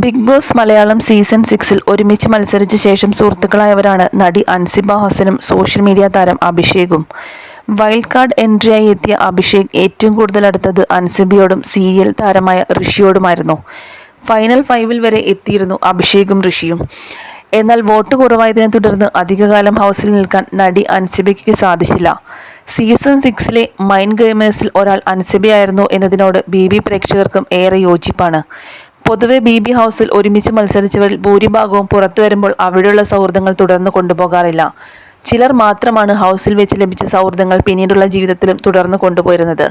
Big boss Malayalam season സിക്സിൽ ഒരുമിച്ച് മത്സരിച്ച ശേഷം സുഹൃത്തുക്കളായവരാണ് നടി അൻസിബ ഹസനും സോഷ്യൽ മീഡിയ താരം അഭിഷേകും. വൈൽഡ് കാർഡ് എൻട്രിയായി എത്തിയ അഭിഷേക് ഏറ്റവും കൂടുതൽ അടുത്തത് അൻസിബയോടും സീരിയൽ താരമായ ഋഷിയോടുമായിരുന്നു. ഫൈനൽ ഫൈവിൽ വരെ എത്തിയിരുന്നു അഭിഷേകും ഋഷിയും. എന്നാൽ വോട്ട് കുറവായതിനെ തുടർന്ന് അധികകാലം ഹൗസിൽ നിൽക്കാൻ നടി അൻസിബയ്ക്ക് സാധിച്ചില്ല. സീസൺ സിക്സിലെ മൈൻഡ് ഗെയിമേഴ്സിൽ ഒരാൾ അൻസിബയായിരുന്നു എന്നതിനോട് ബി ബി പ്രേക്ഷകർക്കും ഏറെ യോജിപ്പാണ്. പൊതുവെ ബി ബി ഹൗസിൽ ഒരുമിച്ച് മത്സരിച്ചവരിൽ ഭൂരിഭാഗവും പുറത്തു വരുമ്പോൾ അവിടെയുള്ള സൗഹൃദങ്ങൾ തുടർന്ന് കൊണ്ടുപോകാറില്ല. ചിലർ മാത്രമാണ് ഹൗസിൽ വെച്ച് ലഭിച്ച സൗഹൃദങ്ങൾ പിന്നീടുള്ള ജീവിതത്തിലും തുടർന്ന് കൊണ്ടുപോയിരുന്നത്.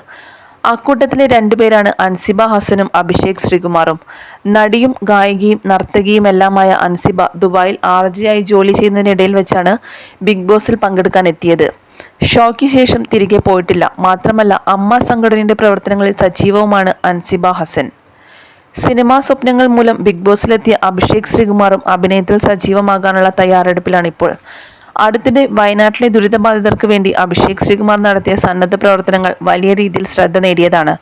അക്കൂട്ടത്തിലെ രണ്ടുപേരാണ് അൻസിബ ഹസനും അഭിഷേക് ശ്രീകുമാറും. നടിയും ഗായികയും നർത്തകിയുമെല്ലാമായ അൻസിബ ദുബായിൽ ആർജിയായി ജോലി ചെയ്യുന്നതിനിടയിൽ വെച്ചാണ് ബിഗ് ബോസിൽ പങ്കെടുക്കാൻ എത്തിയത്. ഷോയ്ക്ക് ശേഷം തിരികെ പോയിട്ടില്ല. മാത്രമല്ല അമ്മ സംഘടനയുടെ പ്രവർത്തനങ്ങളിൽ സജീവവുമാണ് അൻസിബ ഹസൻ. സിനിമാ സ്വപ്നങ്ങൾ മൂലം ബിഗ് ബോസിലെത്തിയ അഭിഷേക് ശ്രീകുമാറും അഭിനയത്തിൽ സജീവമാകാനുള്ള തയ്യാറെടുപ്പിലാണ് ഇപ്പോൾ. അടുത്തിടെ വയനാട്ടിലെ ദുരിതബാധിതർക്ക് വേണ്ടി അഭിഷേക് ശ്രീകുമാർ നടത്തിയ സന്നദ്ധ പ്രവർത്തനങ്ങൾ വലിയ രീതിയിൽ ശ്രദ്ധ നേടിയതാണ്.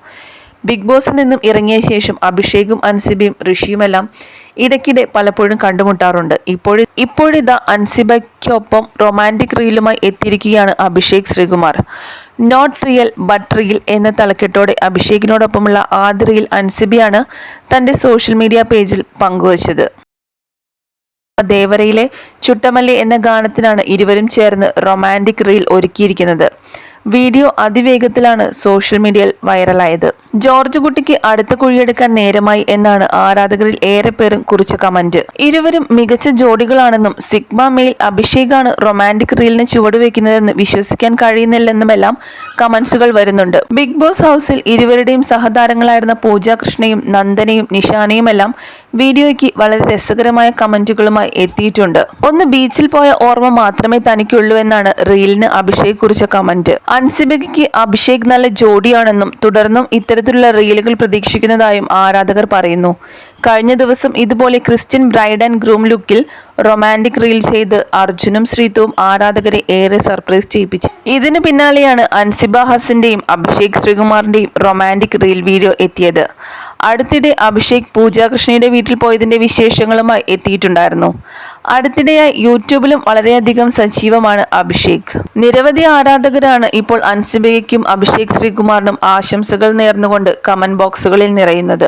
ബിഗ് ബോസിൽ നിന്നും ഇറങ്ങിയ ശേഷം അഭിഷേകും അൻസിബയും ഋഷിയുമെല്ലാം ഇടയ്ക്കിടെ പലപ്പോഴും കണ്ടുമുട്ടാറുണ്ട്. ഇപ്പോൾ ഇപ്പോഴിതാ അൻസിബയ്ക്കൊപ്പം റൊമാന്റിക് റീലുമായി എത്തിയിരിക്കുകയാണ് Abhishek Sreekumar. Not real but real എന്ന തലക്കെട്ടോടെ അഭിഷേകിനോടൊപ്പമുള്ള ആദ്യ റീൽ അൻസിബിയാണ് തന്റെ സോഷ്യൽ മീഡിയ പേജിൽ പങ്കുവച്ചത്. ദേവരയിലെ ചുട്ടമല്ലി എന്ന ഗാനത്തിനാണ് ഇരുവരും ചേർന്ന് റൊമാന്റിക് റീൽ ഒരുക്കിയിരിക്കുന്നത്. വീഡിയോ അതിവേഗത്തിലാണ് സോഷ്യൽ മീഡിയയിൽ വൈറലായത്. ജോർജ് കുട്ടിക്ക് അടുത്ത കുഴിയെടുക്കാൻ നേരമായി എന്നാണ് ആരാധകരിൽ ഏറെ പേരും കുറിച്ച കമന്റ്. ഇരുവരും മികച്ച ജോഡികളാണെന്നും സിഗ്മ മെയിൽ അഭിഷേകാണ് റൊമാന്റിക് റീലിന് ചുവടുവെക്കുന്നതെന്ന് വിശ്വസിക്കാൻ കഴിയുന്നില്ലെന്നുമെല്ലാം കമന്റ്സുകൾ വരുന്നുണ്ട്. ബിഗ് ബോസ് ഹൗസിൽ ഇരുവരുടെയും സഹതാരങ്ങളായിരുന്ന പൂജാ കൃഷ്ണയും നന്ദനയും നിഷാനയും എല്ലാം വീഡിയോയ്ക്ക് വളരെ രസകരമായ കമന്റുകളുമായി എത്തിയിട്ടുണ്ട്. ഒന്ന് ബീച്ചിൽ പോയ ഓർമ്മ മാത്രമേ തനിക്കുള്ളൂ എന്നാണ് റീലിന് അഭിഷേക് കുറിച്ച കമന്റ്. അൻസിബയ്ക്ക് അഭിഷേക് നല്ല ജോഡിയാണെന്നും തുടർന്നും ഇത്തരത്തിലുള്ള റീലുകൾ പ്രതീക്ഷിക്കുന്നതായും ആരാധകർ പറയുന്നു. കഴിഞ്ഞ ദിവസം ഇതുപോലെ ക്രിസ്ത്യൻ ബ്രൈഡ് ആൻഡ് ഗ്രൂം ലുക്കിൽ റൊമാന്റിക് റീൽ ചെയ്ത് അർജുനും ശ്രീതുവും ആരാധകരെ ഏറെ സർപ്രൈസ് ചെയ്യിപ്പിച്ചു. ഇതിന് പിന്നാലെയാണ് അൻസിബ ഹസിന്റെയും അഭിഷേക് ശ്രീകുമാറിന്റെയും റൊമാന്റിക് റീൽ വീഡിയോ എത്തിയത്. അടുത്തിടെ അഭിഷേക് പൂജാകൃഷ്ണയുടെ വീട്ടിൽ പോയതിന്റെ വിശേഷങ്ങളുമായി എത്തിയിട്ടുണ്ടായിരുന്നു. അടുത്തിടെയായി യൂട്യൂബിലും വളരെയധികം സജീവമാണ് അഭിഷേക്. നിരവധി ആരാധകരാണ് ഇപ്പോൾ അൻസിബയ്ക്കും അഭിഷേക് ശ്രീകുമാറിനും ആശംസകൾ നേർന്നുകൊണ്ട് കമന്റ് ബോക്സുകളിൽ നിറയുന്നത്.